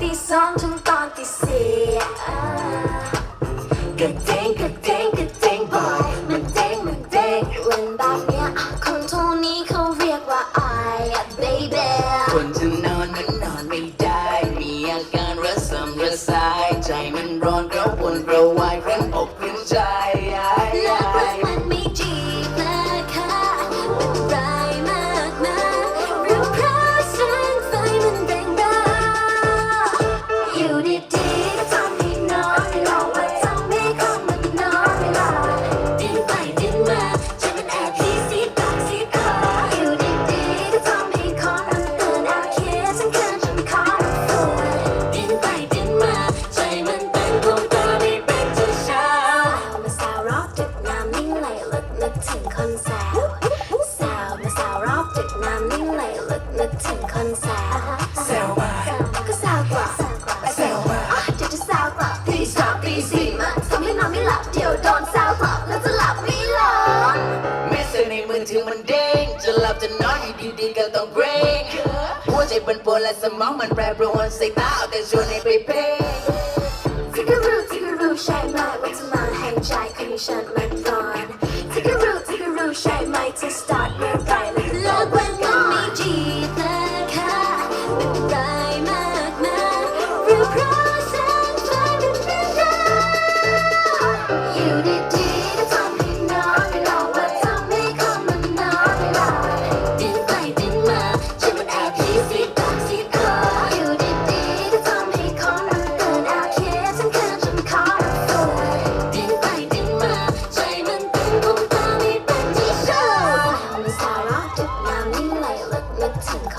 ตีสองถึงตอนตีสี่กระเด้งกระเด้งกระเด้งบ่อยมันเด้งมันเด้งวันแบบเนี้ยคนท่นี้เขาเรียกว่าไอ้ baby คนจะนอนมันนอนไม่ได้ มีอาการระสมระสาย งคนสาวแซวมาก็สาวกว่าแซวมาเดี๋ยวจะสาวกว่า please stop please สิมาทำให้นอนไม่หลับเดี๋ยวโดนสาวกลับแล้วจะหลับไม่หลับแม้เสียงในมือถือมันเด้งจะหลับจะนอนอยู่ดีๆก็ต้องเกรงหัวใจปั่นปวนและสมองมันแปรปรวนสายตาเอาแต่ชวนให้ไปเพ่งที่ก็รู้ที่ก็รู้ใช่ไหมว่าจะมาแห่งใจคนที่ฉันมัน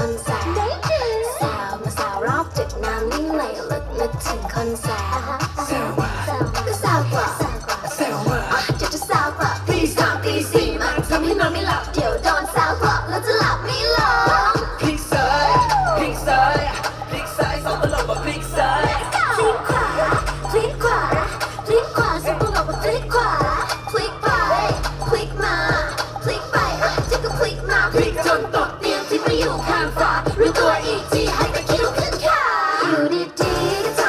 อนเสิร์ตสาวมาสาวรอบจุดน้ำนิ่งไหลลึกนึกถึงคอนเสิร์ต did it.